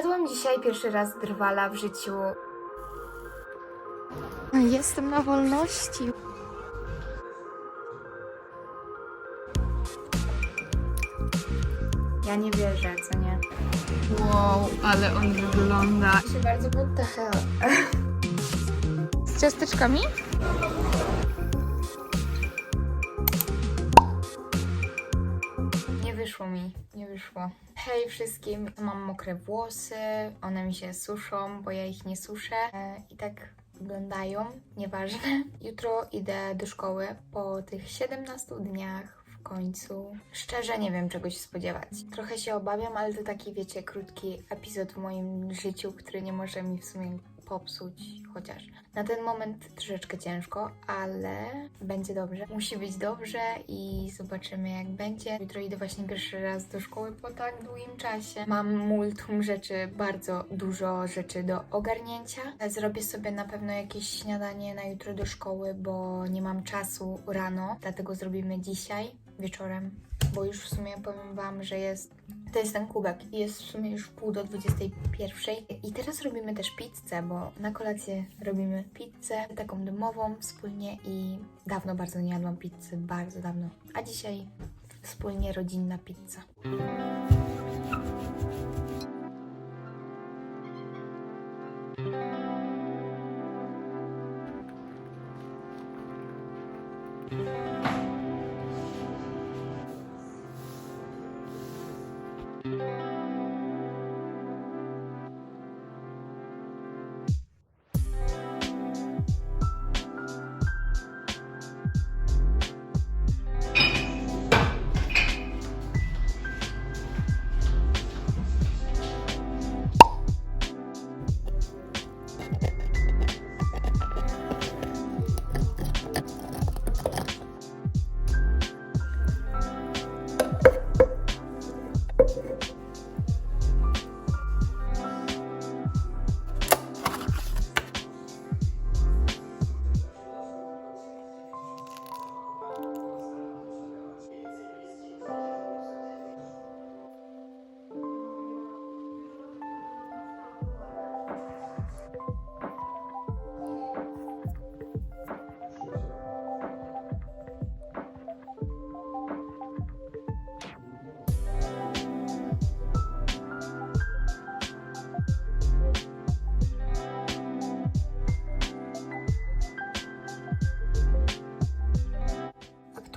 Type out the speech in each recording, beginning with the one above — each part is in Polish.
Jadłam dzisiaj pierwszy raz drwala w życiu. Jestem na wolności. Ja nie wierzę, co nie? Wow, ale on wygląda. się bardzo what the hell. Z ciasteczkami? Nie wyszło mi, nie wyszło. Hej wszystkim, mam mokre włosy, one mi się suszą, bo ja ich nie suszę e, i tak wyglądają, nieważne. Jutro idę do szkoły po tych 17 dniach w końcu. Szczerze nie wiem czego się spodziewać. Trochę się obawiam, ale to taki wiecie, krótki epizod w moim życiu, który nie może mi w sumie popsuć, chociaż na ten moment troszeczkę ciężko, ale będzie dobrze. Musi być dobrze i zobaczymy jak będzie. Jutro idę właśnie pierwszy raz do szkoły po tak długim czasie. Mam multum rzeczy, bardzo dużo rzeczy do ogarnięcia. Zrobię sobie na pewno jakieś śniadanie na jutro do szkoły, bo nie mam czasu rano, dlatego zrobimy dzisiaj wieczorem, bo już w sumie powiem Wam, że jest to jest ten kubek i jest w sumie już pół do 21. I teraz robimy też pizzę, bo na kolację robimy pizzę, taką domową wspólnie i dawno bardzo nie jadłam pizzy, bardzo dawno. A dzisiaj wspólnie rodzinna pizza.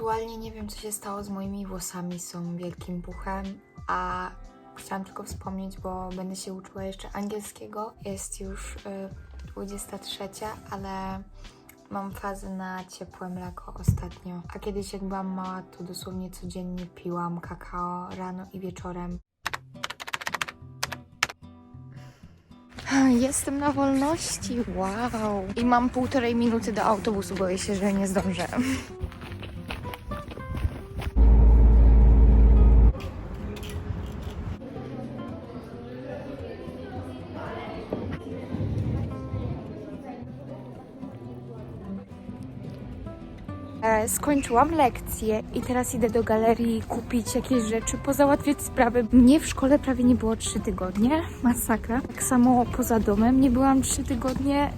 Aktualnie nie wiem, co się stało z moimi włosami, są wielkim puchem, a chciałam tylko wspomnieć, bo będę się uczyła jeszcze angielskiego. Jest już y, 23, ale mam fazę na ciepłe mleko ostatnio. A kiedyś, jak byłam mała, to dosłownie codziennie piłam kakao rano i wieczorem. Jestem na wolności. Wow. I mam półtorej minuty do autobusu, boję się, że nie zdążę. Skończyłam lekcję i teraz idę do galerii kupić jakieś rzeczy, pozałatwiać sprawy. Mnie w szkole prawie nie było 3 tygodnie, masakra. Tak samo poza domem nie byłam 3 tygodnie,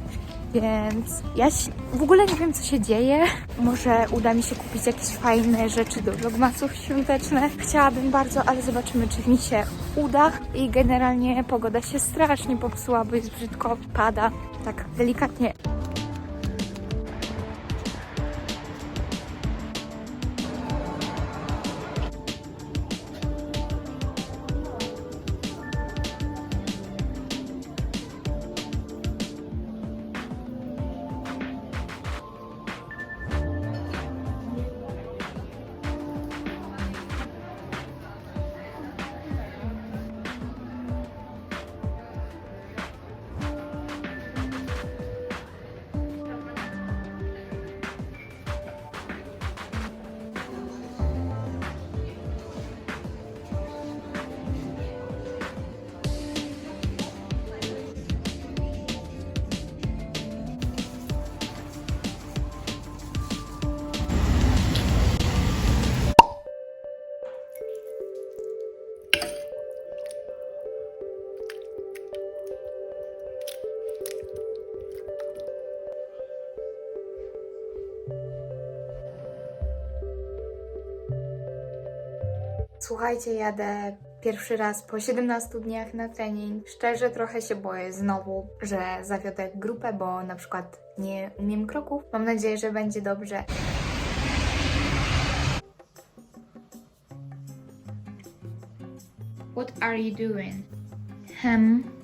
więc ja w ogóle nie wiem co się dzieje. Może uda mi się kupić jakieś fajne rzeczy do vlogmasów świąteczne. Chciałabym bardzo, ale zobaczymy czy mi się uda. I generalnie pogoda się strasznie popsuła, bo jest brzydko, pada, tak delikatnie. Słuchajcie, jadę pierwszy raz po 17 dniach na trening. Szczerze trochę się boję znowu, że zawiodę grupę, bo na przykład nie umiem kroków. Mam nadzieję, że będzie dobrze. What are you doing? Hem.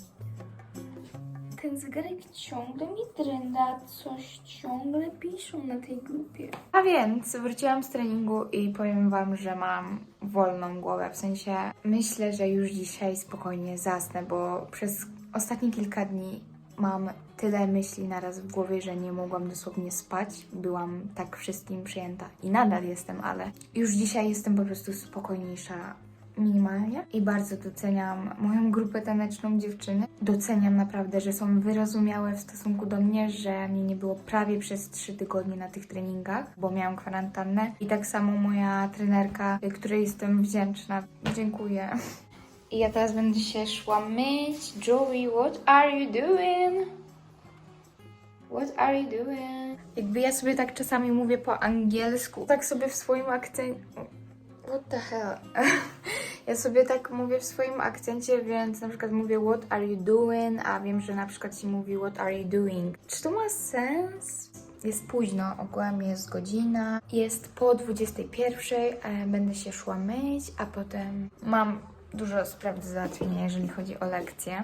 Ten zegarek ciągle mi dręda, coś ciągle piszą na tej grupie. A więc wróciłam z treningu i powiem Wam, że mam wolną głowę. W sensie myślę, że już dzisiaj spokojnie zasnę, bo przez ostatnie kilka dni mam tyle myśli naraz w głowie, że nie mogłam dosłownie spać. Byłam tak wszystkim przyjęta i nadal jestem, ale już dzisiaj jestem po prostu spokojniejsza minimalnie i bardzo doceniam moją grupę taneczną dziewczyny. Doceniam naprawdę, że są wyrozumiałe w stosunku do mnie, że mnie nie było prawie przez trzy tygodnie na tych treningach, bo miałam kwarantannę i tak samo moja trenerka, której jestem wdzięczna. Dziękuję. I ja teraz będę się szła myć. Joey, what are you doing? What are you doing? Jakby ja sobie tak czasami mówię po angielsku, tak sobie w swoim akcencie... What the hell? Ja sobie tak mówię w swoim akcencie, więc na przykład mówię what are you doing, a wiem, że na przykład się mówi what are you doing. Czy to ma sens? Jest późno, ogółem jest godzina, jest po 21, e, będę się szła myć, a potem mam dużo spraw do załatwienia, jeżeli chodzi o lekcje.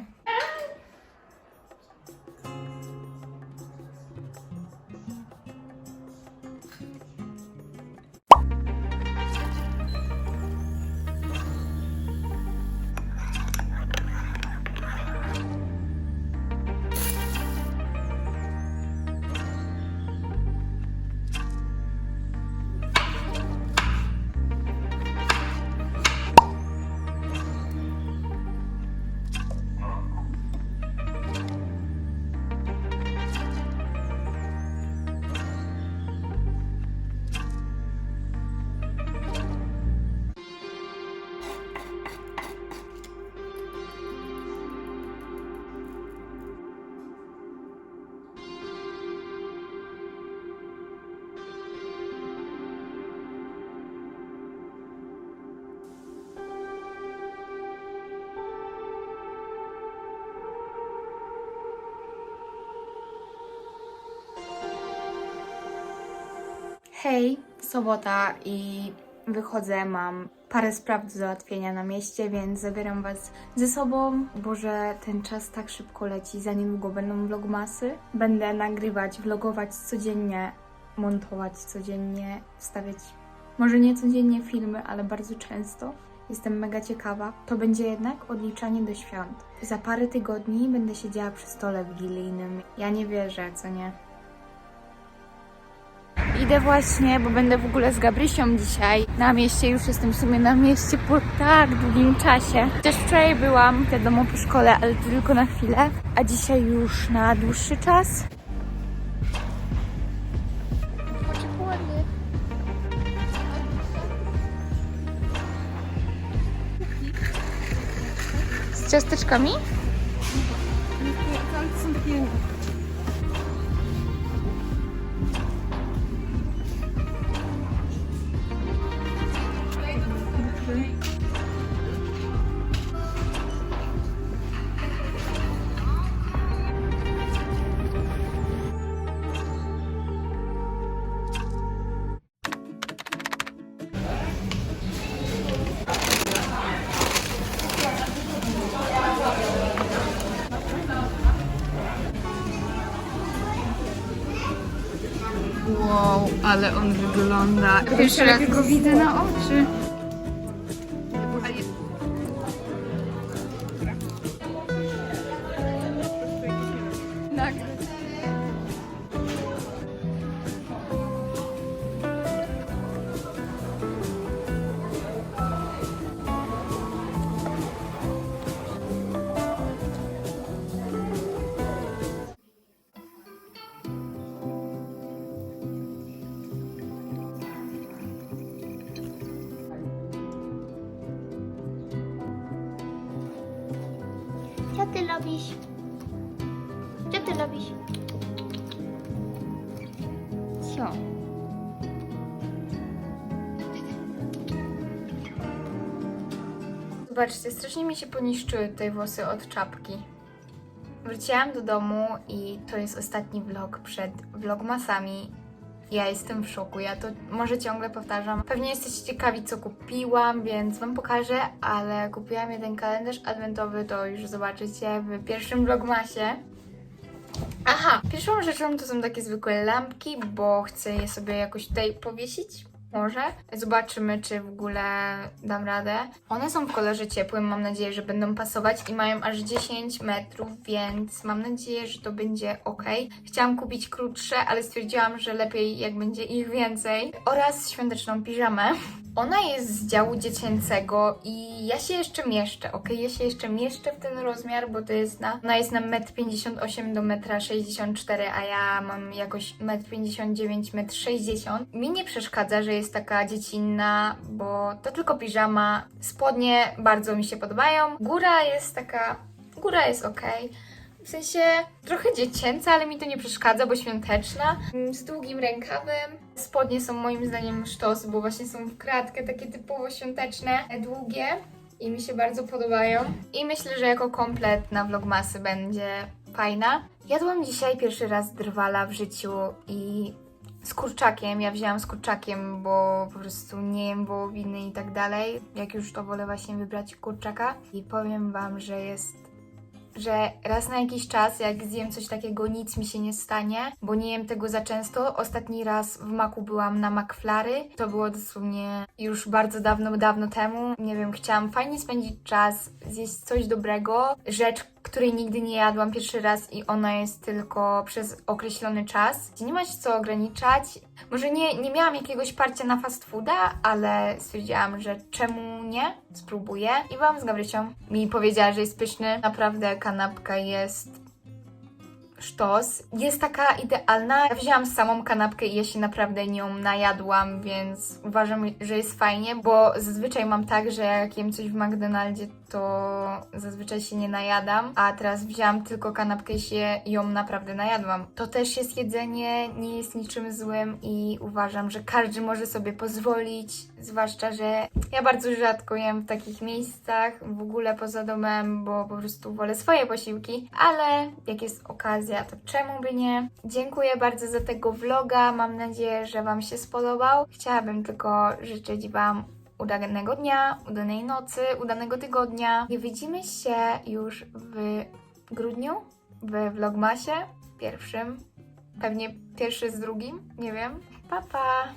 Hej, sobota i wychodzę, mam parę spraw do załatwienia na mieście, więc zabieram Was ze sobą, bo że ten czas tak szybko leci, za niedługo będą vlogmasy. Będę nagrywać, vlogować codziennie, montować codziennie, wstawiać może nie codziennie filmy, ale bardzo często. Jestem mega ciekawa. To będzie jednak odliczanie do świąt. Za parę tygodni będę siedziała przy stole wigilijnym. Ja nie wierzę, co nie? Idę właśnie, bo będę w ogóle z Gabrysią dzisiaj na mieście. Już jestem w sumie na mieście po tak długim czasie. Też wczoraj byłam, wiadomo, po szkole, ale to tylko na chwilę. A dzisiaj już na dłuższy czas. Z ciasteczkami? Ale to są takie... ale on wygląda. Pierwszy raz go widzę na oczy. Robisz? Co ty robisz? Co? Zobaczcie, strasznie mi się poniszczyły tutaj włosy od czapki. Wróciłam do domu i to jest ostatni vlog przed vlogmasami. Ja jestem w szoku, ja to może ciągle powtarzam. Pewnie jesteście ciekawi, co kupiłam, więc Wam pokażę, ale kupiłam jeden kalendarz adwentowy, to już zobaczycie w pierwszym vlogmasie. Aha, pierwszą rzeczą to są takie zwykłe lampki, bo chcę je sobie jakoś tutaj powiesić. Może. Zobaczymy, czy w ogóle dam radę. One są w kolorze ciepłym, mam nadzieję, że będą pasować i mają aż 10 metrów, więc mam nadzieję, że to będzie ok. Chciałam kupić krótsze, ale stwierdziłam, że lepiej jak będzie ich więcej. Oraz świąteczną piżamę. Ona jest z działu dziecięcego i ja się jeszcze mieszczę, ok? Ja się jeszcze mieszczę w ten rozmiar, bo to jest na... Ona jest na 1,58 m do 1,64 m, a ja mam jakoś 1,59 m, 1,60 m. Mi nie przeszkadza, że jest taka dziecinna, bo to tylko piżama. Spodnie bardzo mi się podobają. Góra jest taka... Góra jest ok. W sensie trochę dziecięca, ale mi to nie przeszkadza, bo świąteczna. Mm, Z długim rękawem. Spodnie są moim zdaniem sztos, bo właśnie są w kratkę, takie typowo świąteczne, e, długie. I mi się bardzo podobają. I myślę, że jako komplet na vlogmasy będzie fajna. Jadłam dzisiaj pierwszy raz drwala w życiu i z kurczakiem. Ja wzięłam z kurczakiem, bo po prostu nie jem wołowiny i tak dalej. Jak już to wolę właśnie wybrać kurczaka. I powiem Wam, że jest że raz na jakiś czas, jak zjem coś takiego, nic mi się nie stanie, bo nie jem tego za często. Ostatni raz w Maku byłam na McFlary. To było dosłownie już bardzo dawno, dawno temu. Nie wiem, chciałam fajnie spędzić czas, zjeść coś dobrego, rzecz, której nigdy nie jadłam pierwszy raz i ona jest tylko przez określony czas. Nie ma się co ograniczać. Może nie, nie miałam jakiegoś parcia na fast fooda, ale stwierdziłam, że czemu nie? Spróbuję. I byłam z Gabrysią. Mi powiedziała, że jest pyszny. Naprawdę kanapka jest sztos. Jest taka idealna. Ja wzięłam samą kanapkę i ja się naprawdę nią najadłam, więc uważam, że jest fajnie, bo zazwyczaj mam tak, że jak jem coś w McDonaldzie, to zazwyczaj się nie najadam, a teraz wzięłam tylko kanapkę i się ją naprawdę najadłam. To też jest jedzenie, nie jest niczym złym i uważam, że każdy może sobie pozwolić, zwłaszcza, że ja bardzo rzadko jem w takich miejscach, w ogóle poza domem, bo po prostu wolę swoje posiłki, ale jak jest okazja, to czemu by nie? Dziękuję bardzo za tego vloga, mam nadzieję, że Wam się spodobał. Chciałabym tylko życzyć Wam udanego dnia, udanej nocy, udanego tygodnia. I widzimy się już w grudniu, w vlogmasie pierwszym. Pewnie pierwszy z drugim, nie wiem. Pa, pa!